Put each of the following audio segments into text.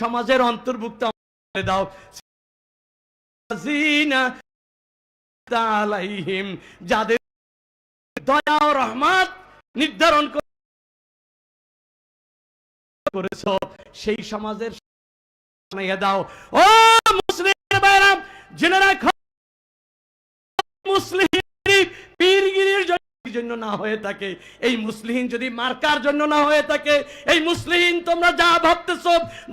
সমাজের অন্তর্ভুক্ত দাও। যাদের দয়া ও রহমত নির্ধারণ করেছ, সেই সমাজের দাও। ও মুসলিম জেনে রাখো, মুসলিম জন্য না হয়ে থাকে। এই মুসলিম যদি মার্কার জন্য না হয়ে থাকে, এই মুসলিম তোমরা যা ভাবতেছ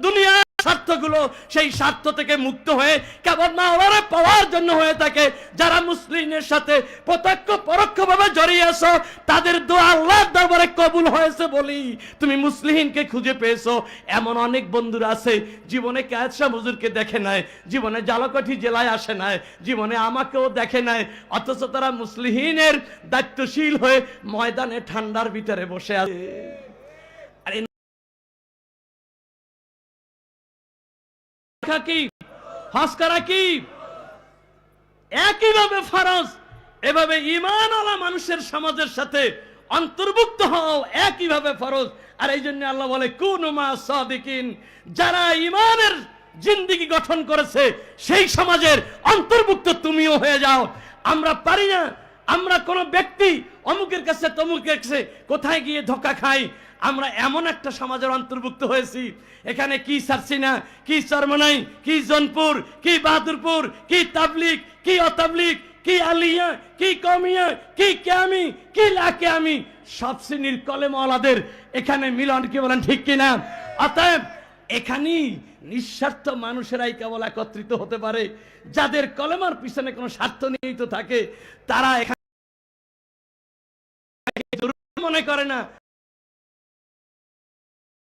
দুনিয়া স্বার্থগুলো সেই স্বার্থ থেকে মুক্ত হয়ে কেবল মাওলারে পাওয়ার জন্য হয়ে থাকে। যারা মুসলিমের সাথে প্রত্যক্ষ পরোক্ষভাবে জড়িয়ে আছো, তাদের দোয়া আল্লাহর দরবারে কবুল হয়েছে বলি। তুমি মুসলিমকে খুঁজে পেয়েছ। এমন অনেক বন্ধুরা আছে, জীবনে ক্যাচা হুজুরকে দেখে নাই, জীবনে জালকাঠি জেলায় আসে নাই, জীবনে আমাকেও দেখে নাই, অথচ তারা মুসলিহিনের দায়িত্বশীল হয়ে ময়দানে ঠান্ডার ভিতরে বসে আছে। রাখা কি? হজ করা কি? একইভাবে ফরজ। এভাবে ইমান আলা মানুষের সমাজের সাথে অন্তর্ভুক্ত হও একইভাবে ফরজ। আর এই জন্য আল্লাহ বলে, কোন সাদিকিন। যারা ইমানের জিন্দিগি গঠন করেছে, সেই সমাজের অন্তর্ভুক্ত তুমিও হয়ে যাও। আমরা পারি না। আমরা কোন ব্যক্তি অমুকের কাছে তমুকের কাছে কোথায় গিয়ে ধোকা খাই? আমরা এমন একটা সমাজের অন্তর্ভুক্ত হয়েছি। এখানে কি সারসিনা, কি চরমনাই কি জনপুর, কি বাহাদুরপুর, কি তাবলিক কি অতাবলিক কি আলিয়া, কি কমিয়া, কি ক্যামি, কি লাকে আমি সব শ্রেণির কলেমওয়ালাদের এখানে মিলন কি বলেন ঠিক কিনা? অতএব এখানেই নিঃস্বার্থ মানুষেরাই কেবল একত্রিত হতে পারে। যাদের কলেমার পিছনে কোনো স্বার্থ নিহিত থাকে, তারা এখানে মনে করে না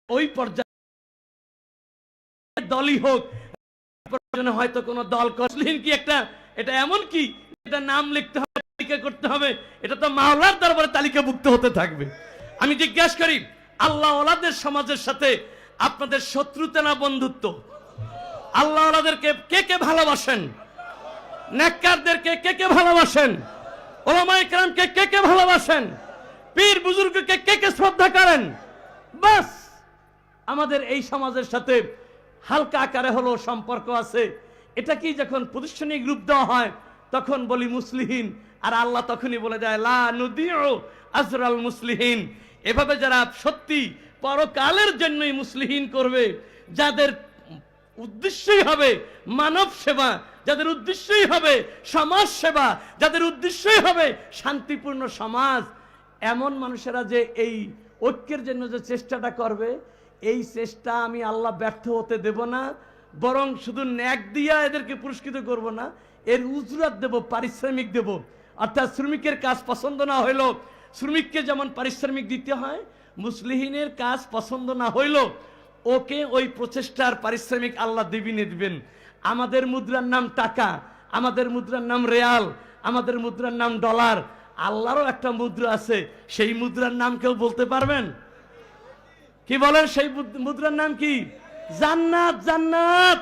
ওই পর্যায়ে দলই হোক হয়তো কোনো দল কসলিন কি একটা, এটা এমন কি? এটা নাম লিখতে হবে, তালিকা করতে হবে। এটা তো মাওলার দরবারে তালিকাভুক্ত হতে থাকবে। আমি জিজ্ঞেস করি, আল্লাহ ওলাদের সমাজের সাথে আপনাদের শত্রুতা না বন্ধুত্ব? আল্লাহ ওলাদেরকে কে কে ভালোবাসেন? নেককারদেরকে কে কে ভালোবাসেন? ওলামা ইকরামকে কে কে ভালোবাসেন? পীর বুজুর্গকে কে কে শ্রদ্ধা করেন? বাস। আমাদের এই সমাজের সাথে হালকা আকারে হলো সম্পর্ক আছে। এটা কি যখন প্রতিষ্ঠানিক রূপ দেওয়া হয়, তখন বলি মুসলিহীন, আর আল্লাহ তখনই বলে যায় লা আজরাল মুসলিহীন। এভাবে যারা সত্যি পরকালের জন্যই মুসলিহীন করবে, যাদের উদ্দেশ্যই হবে মানব সেবা, যাদের উদ্দেশ্যই হবে সমাজ সেবা, যাদের উদ্দেশ্যই হবে শান্তিপূর্ণ সমাজ, এমন মানুষেরা যে এই ঐক্যের জন্য যে চেষ্টাটা করবে এই চেষ্টা আমি আল্লাহ ব্যর্থ হতে দেব না, বরং শুধু ন্যাক দিয়া এদেরকে পুরস্কৃত করব না, এর উজরাত দেব, পারিশ্রমিক দেব। অর্থাৎ শ্রমিকের কাজ পছন্দ না হইল শ্রমিককে যেমন পারিশ্রমিক দিতে হয়, মুসলিহিনের কাজ পছন্দ না হইল ওকে ওই প্রচেষ্টার পারিশ্রমিক আল্লাহ দিবিনে দিবেন। আমাদের মুদ্রার নাম টাকা, আমাদের মুদ্রার নাম রেয়াল, আমাদের মুদ্রার নাম ডলার। আল্লাহরও একটা মুদ্রা আছে, সেই মুদ্রার নাম কেউ বলতে পারবেন? কি বলেন সেই মুদ- মুদ্রার নাম কি? জান্নাত জান্নাত।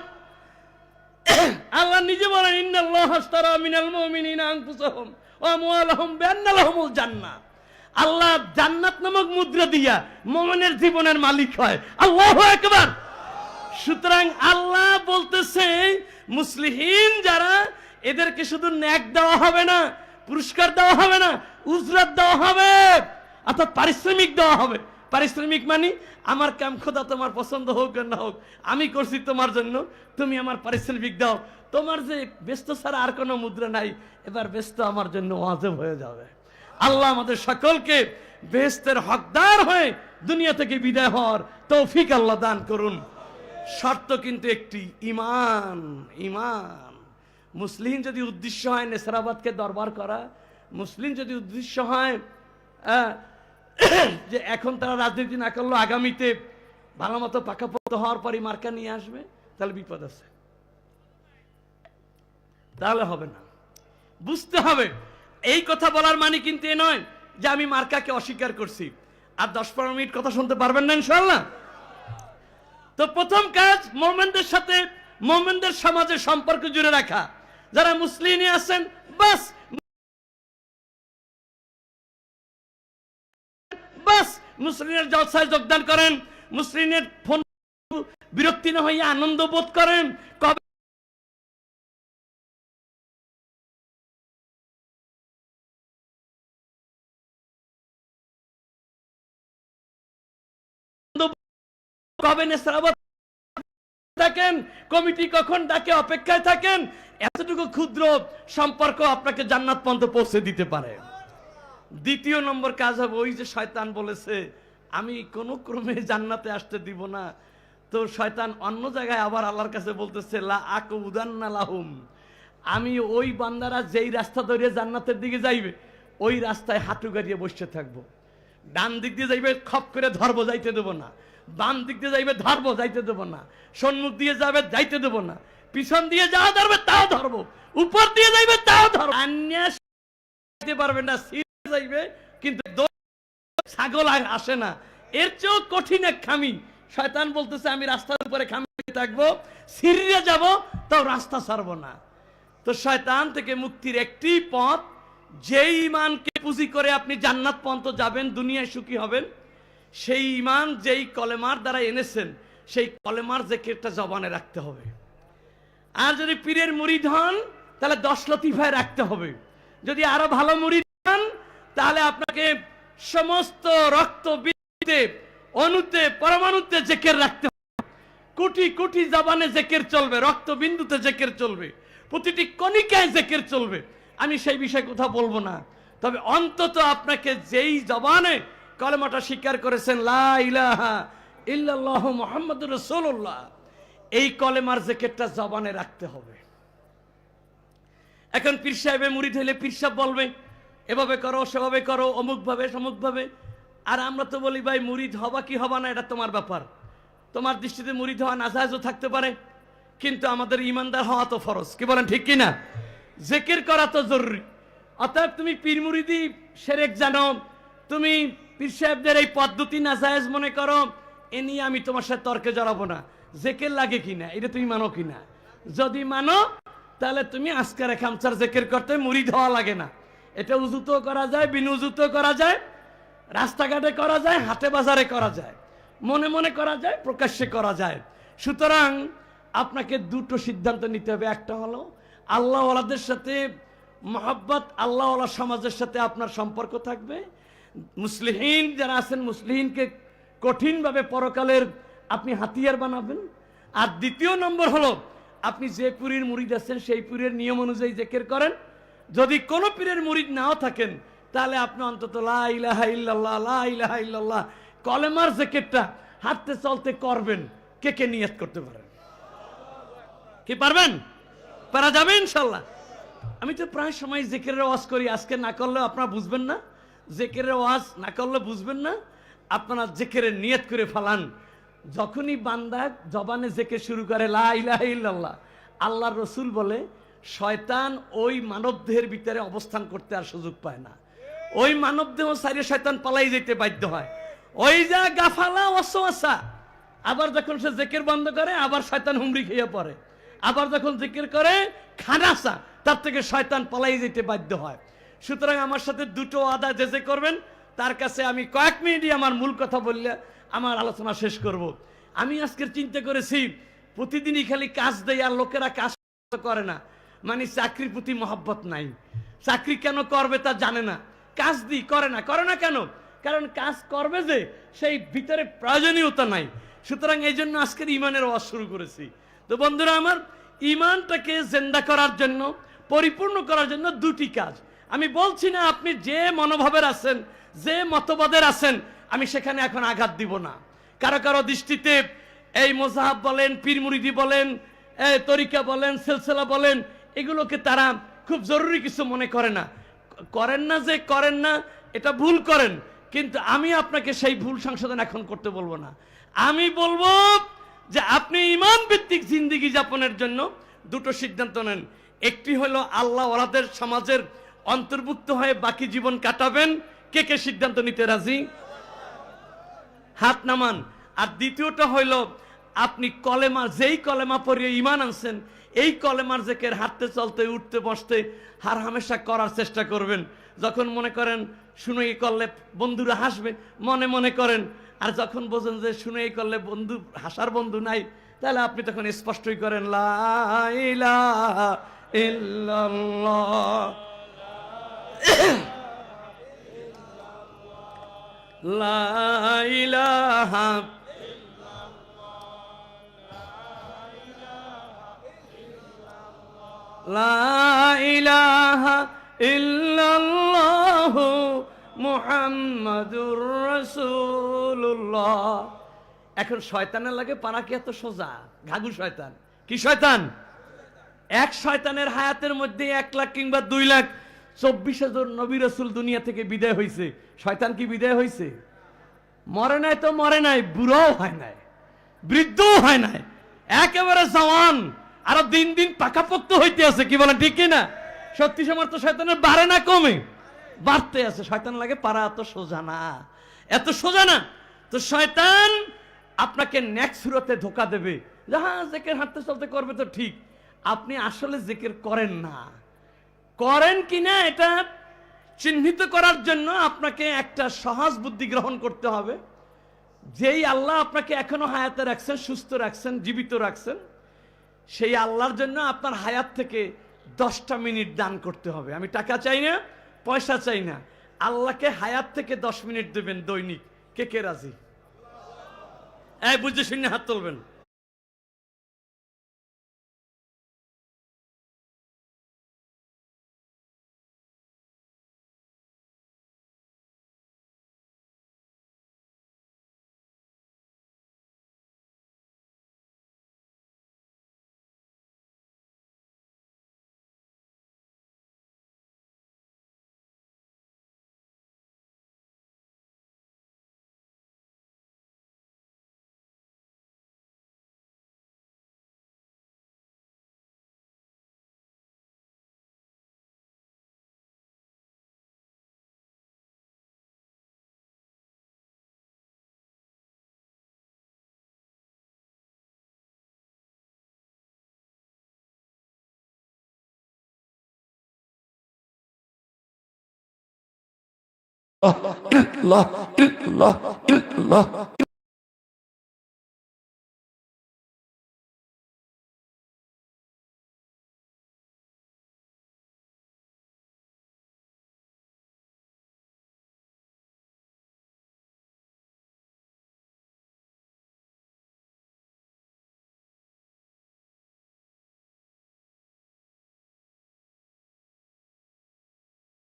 আল্লাহ নিজে বলেন, ইন্নাল্লাহ হাস্তারা মিনাল মুমিনিনা আনফুসাহুম ওয়া আমওয়ালাহুম বিআন্না লাহুমুল জান্নাহ। আল্লাহ জান্নাত নামক মুদ্রা দিয়া মুমিনের জীবনের মালিক হয়। আল্লাহু আকবার। সুতরাং আল্লাহ বলতেছে, মুসলিহীন যারা, এদেরকে শুধু ন্যাক দেওয়া হবে না, পুরস্কার দেওয়া হবে না, উজরাত দেওয়া হবে, অর্থাৎ পারিশ্রমিক দেওয়া হবে। পারিশ্রমিক মানে আমার কাম খোদা তোমার পছন্দ হোক আর না হোক, আমি করছি তোমার জন্য, তুমি আমার পারিশ্রমিক দাও। তোমার যে ব্যস্ত ছাড়া আর কোনো মুদ্রা নাই, এবার ব্যস্ত আমার জন্য ওয়াজেব হয়ে যাবে। আল্লাহ আমাদের সকলকে বেহেস্তের হকদার হয়ে দুনিয়া থেকে বিদায় হওয়ার তৌফিক আল্লাহ দান করুন। শর্ত কিন্তু একটি ইমান ইমান মুসলিম যদি উদ্দেশ্য হয় নেসারাবাদকে দরবার করা, মুসলিম যদি উদ্দেশ্য হয় যে এখন তারা রাজনীতি না করল আগামীতে ভালো মতো পাকাপোক্ত হওয়ার পরই মার্কা নিয়ে আসবে, তাহলে বিপদ আছে। তাহলে হবে না। বুঝতে হবে, এই কথা বলার মানে কিন্তু এ নয় যে আমি মার্কাকে অস্বীকার করছি। আর দশ পনেরো মিনিট কথা শুনতে পারবেন না ইনশাল্লাহ তো প্রথম কাজ, মোমেনদের সাথে, মোমেনদের সমাজের সম্পর্ক জুড়ে রাখা। যারা মুসলিমে আছেন, বাস মুসলিমের জলসায় যোগদান করেন, মুসলিমের ফোন বিরক্তি না হইয়া আনন্দ বোধ করেন, কবে কবে নেশরাবাদ থাকেন, কমিটি কখন ডাকে, অপেক্ষায় থাকেন, এতটুকু ক্ষুদ্র সম্পর্ক আপনাকে জান্নাত পর্যন্ত পৌঁছে দিতে পারে। দ্বিতীয় নম্বর কাজ হবে ওই যে শয়তান বলেছে, আমি কোনো ক্রমে জান্নাতে আসতে দিব না। তো শয়তান অন্য জায়গায় আবার আল্লাহর কাছে বলতেছে, লা আকু উদান্না লাহুম। আমি ওই বান্দারা যেই রাস্তা ধরে জান্নাতের দিকে যাইবে, ওই রাস্তায় হাঁটু গাড়িয়ে বসে থাকব। ডান দিক দিয়ে যাইবে, খপ করে ধরবো, যাইতে দেবো না। বাম দিক দিয়ে যাইবে, ধরবো, যাইতে দেবো না। সম্মুখ দিয়ে যাবে, যাইতে দেবো না। পিছন দিয়ে যা ধরবে, তাও ধরবো। উপর দিয়ে যাইবে, তাও ধরবো। পারবে না যাইবে, কিন্তু ছাগল আর আসে না। এর চেয়েও কঠিন এক খামি। শয়তান বলতেছে, আমি রাস্তার উপরে খামি থাকব সিরিয়ে যাব, তাও রাস্তা ছাড়বো না। তো শয়তান থেকে মুক্তির একটি পথ, যেই ইমানকে পুঁজি করে আপনি জান্নাত পর্যন্ত যাবেন, দুনিয়ায় সুখী হবেন, সেই ইমান যেই কলেমার দ্বারা এনেছেন, সেই কলেমার জেকেরটা জবানে রাখতে হবে। আর যদি পীরের মুরিদ হন তাহলে দশ লতিফায় রাখতে হবে। যদি আরও ভালো হন তাহলে আপনাকে সমস্ত রক্ত অনুতে পরমাণুতে জেকের রাখতে কোটি কোটি জবানে জেকের চলবে রক্ত বিন্দুতে জেকের চলবে, প্রতিটি কণিকায় জেকের চলবে। আমি সেই বিষয়ে কথা বলব না। তবে অন্তত আপনাকে যেই জবানে কলেমাটা স্বীকার করেছেন, লা ইলাহা ইল্লাল্লাহু মুহাম্মাদুর রাসূলুল্লাহ, এই কলেমার জেকেরটা জবানে রাখতে হবে। এখন পীর সাহেবে মুড়ি হইলে পীর সাহেব বলবে এভাবে করো, সেভাবে করো অমুক ভাবে সমুক ভাবে আর আমরা তো বলি, ভাই, মুরিদ হবা কি হবা না, এটা তোমার ব্যাপার। তোমার দৃষ্টিতে মুরিদ হওয়া নাজায়জও থাকতে পারে, কিন্তু আমাদের ইমানদার হওয়া তো ফরজ। কি বলেন, ঠিক কিনা? জেকের করা তো জরুরি। অতএব তুমি পীর মুরিদি, সেরেক জানো, তুমি পীর সাহেবদের এই পদ্ধতি নাজায়েজ মনে করো, এ নিয়ে আমি তোমার সাথে তর্কে জড়াবো না। জেকের লাগে কিনা, এটা তুমি মানো কিনা? যদি মানো, তাহলে তুমি আজকের খামচার জেকের করতে মুড়ি ধোয়া লাগে না। এটা উজুতেও করা যায়, বিন করা যায়, রাস্তাঘাটে করা যায়, হাটে বাজারে করা যায়। মনে মনে করা যায়, প্রকাশ্যে করা যায়। সুতরাং আপনাকে দুটো সিদ্ধান্ত নিতে হবে। একটা হলো, আল্লাহওয়ালাদের সাথে মহাব্বত, আল্লাহওয়ালা সমাজের সাথে আপনার সম্পর্ক থাকবে। মুসলিহীন যারা আছেন, মুসলিহীনকে কঠিনভাবে পরকালের আপনি হাতিয়ার বানাবেন। আর দ্বিতীয় নম্বর হলো, আপনি যে পুরীর মুরিদ আছেন, সেই পুরীর নিয়ম অনুযায়ী জেকের করেন। যদি কোনো পীরের মুরিদ নাও থাকেন, তাহলে আপনি অন্তত লা ইলাহা ইল্লাল্লাহ, লা ইলাহা ইল্লাল্লাহ, কলেমার জ্যাকেটটা হাঁটতে চলতে করবেন, কে কে নিয়ত করতে পারেন কি পারবেন? পারা যাবে ইনশাল্লাহ। আমি তো প্রায় সময় জেকেরের ওয়াজ করি, আজকে না করলে আপনারা বুঝবেন না। জেকেরের ওয়াজ না করলে বুঝবেন না। আপনারা জেকেরের নিয়ত করে ফালান। যখনই বান্দা জবানে জেকে শুরু করে লা ইলাহা ইল্লাল্লাহ রসুল বলে শয়তান ওই মানবদেহের ভিতরে অবস্থান করতে আর সুযোগ পায় না। ওই মানবদেহ সারিয়ে শয়তান পালাই যেতে বাধ্য হয়। ওই যা গাফালা অসোয়াশা আবার যখন সে জেকের বন্ধ করে, আবার শয়তান হুমড়ি খেয়ে পড়ে। আবার যখন জিকির করে, খানাসা, তার থেকে শয়তান পালাই যেতে বাধ্য হয়। সুতরাং আমার সাথে দুটো আদা যে যে করবেন, তার কাছে আমি কয়েক মিনিটই আমার মূল কথা বললে আমার আলোচনা শেষ করব। আমি আজকের চিন্তা করেছি, প্রতিদিনই খালি কাজ দেয় আর লোকেরা কাজ করে না। মানে চাকরির প্রতি মহব্বত নাই। চাকরি কেন করবে তা জানে না। কাজ দি, করে না। করে না কেন? কারণ কাজ করবে যে, সেই ভিতরে প্রয়োজনীয়তা নাই। সুতরাং এই জন্য আজকের ইমানের ওয়াজ শুরু করেছি। তো বন্ধুরা আমার, ইমানটাকে জেন্দা করার জন্য, পরিপূর্ণ করার জন্য দুটি কাজ। আমি বলছি না আপনি যে মনোভাবের আছেন, যে মতবাদের আছেন, আমি সেখানে এখন আঘাত দিব না। কারও কারও দৃষ্টিতে এই মোজাহাব বলেন, পীরমুরিদি বলেন তরিকা বলেন, সিলসিলা বলেন এগুলোকে তারা খুব জরুরি কিছু মনে করে না। করেন না যে করেন না, এটা ভুল করেন। কিন্তু আমি আপনাকে সেই ভুল সংশোধন এখন করতে বলব না। আমি বলব যে আপনি ইমান ভিত্তিক জিন্দিগি যাপনের জন্য দুটো সিদ্ধান্ত নেন। একটি হলো আল্লাহ ওলাদের সমাজের অন্তর্ভুক্ত হয়ে বাকি জীবন কাটাবেন। কে কে সিদ্ধান্ত নিতে রাজি? হাত নামান। আর দ্বিতীয়টা হইল আপনি কলেমা, যেই কলেমা পড়িয়ে ইমান আনছেন, এই কলেমার জেকের হাঁটতে, চলতে, উঠতে, বসতে হার হামেশা করার চেষ্টা করবেন। যখন মনে করেন শুনে করলে বন্ধুরা হাসবে, মনে মনে করেন, আর যখন বোঝেন যে শুনেই করলে বন্ধু, হাসার বন্ধু নাই, তাহলে আপনি তখন স্পষ্টই করেন লা ইলাহা এখন শয়তানের লাগে পারা কি এত সোজা? ঘাগু শয়তান। কি শয়তান? এক শয়তানের হায়াতের মধ্যে এক লাখ কিংবা দুই লাখ চব্বিশ হাজার নবী রসুল দুনিয়া থেকে বিদায় হয়েছে শয়তান কি বিদায় হয়েছে মরে নাই তো মরে নাই, বুড়োও হয় নাই, বৃদ্ধও হয় নাই, একেবারে জওয়ান। আরও দিন দিন পাকাপোক্ত হইতে আছে, কি বলেন, ঠিক না সত্যি সময় তো শয়তানের বাড়ে না কমে। বাড়তে আছে, শয়তান লাগে পারা, এত সোজা না। এত সোজা না। তো শয়তান আপনাকে নেক্সট সুরতে ধোকা দেবে। যে হ্যাঁ জেকের হাঁটতে চলতে করবে তো ঠিক। আপনি আসলে জেকের করেন না। করেন কি না, এটা চিহ্নিত করার জন্য আপনাকে একটা সহজ বুদ্ধি গ্রহণ করতে হবে। যেই আল্লাহ আপনাকে এখনও হায়াতে রাখছেন, সুস্থ রাখছেন, জীবিত রাখছেন সেই আল্লাহর জন্য আপনার হায়াত থেকে দশটা মিনিট দান করতে হবে। আমি টাকা চাই না, পয়সা চাই না। আল্লাহকে হায়াত থেকে দশ মিনিট দেবেন দৈনিক। কে কে রাজি? এই, বুঝে শুনে হাত তুলবেন। illallah illallah illallah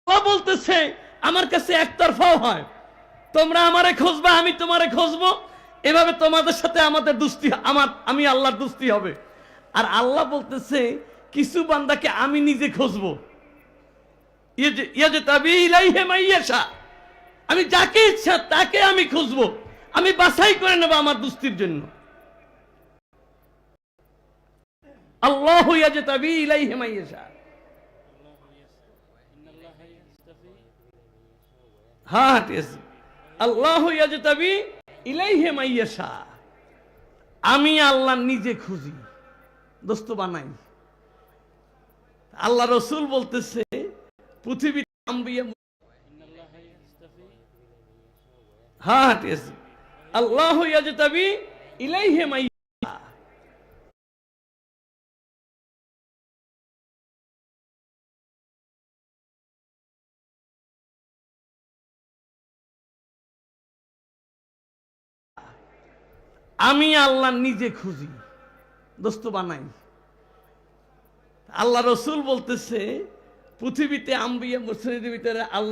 আল্লাহ বলতেছে আমার কাছে একতরফাও হয়। তোমরা আমারে খুঁজবা, আমি তোমারে খুঁজবো। এভাবে তোমাদের সাথে আমাদের দুস্তি, আমার, আমি আল্লাহর দুস্তি হবে। আর আল্লাহ বলতেছে, কিছু বান্দাকে আমি নিজে খুঁজবো। আমি যাকে ইচ্ছা তাকে আমি খুঁজবো। আমি বাছাই করে নেব আমার দুস্তির জন্য। আল্লাহ ইয়াজে তাবি ইলাইহে মাইয়াশা। হ্যাঁ আছে আল্লাহ ইয়াজতাবি ইলাইহে মাইয়াশা আমি আল্লাহ নিজে খুঁজি, দোস্ত বানাই। আল্লাহ রসুল বলতেছে পৃথিবী হ্যাঁ আছে আল্লাহ ইয়াজতাবি ইলাইহে মাইয়াশা আমি আল্লাহ নিজে খুঁজি। দোস্ত বানাই। আল্লাহ রসুল বলতেছে পৃথিবীতে আম্বিয়া মুসলিদের ভিতরে আল্লাহ